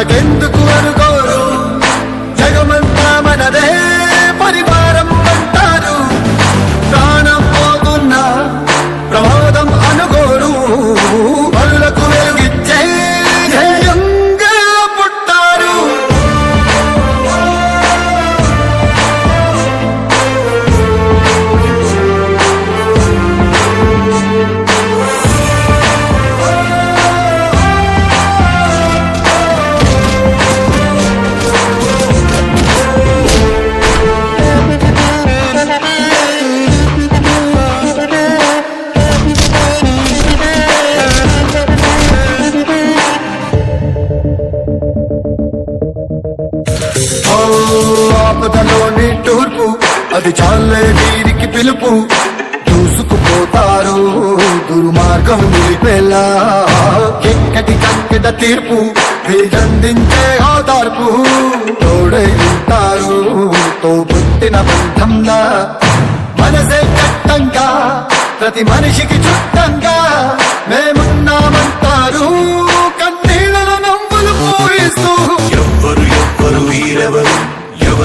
మనకెందుకు అనుకో ఆపదలోని తూర్పు అది చాలే వీరికి పిలుపు. దూసుకుపోతారు దుర్మార్గం నిలిపేలా. ఎక్కడి కక్కడ తీర్పు వీరందించే ఓదార్పు తోడై ఉంటారు తో పుట్టిన బంధంలా. మనసే చట్టంగా ప్రతి మనిషికి చుట్టంగా. మేమున్నామంటారు కన్నీళ్ళను నవ్వులు పూరిస్తూ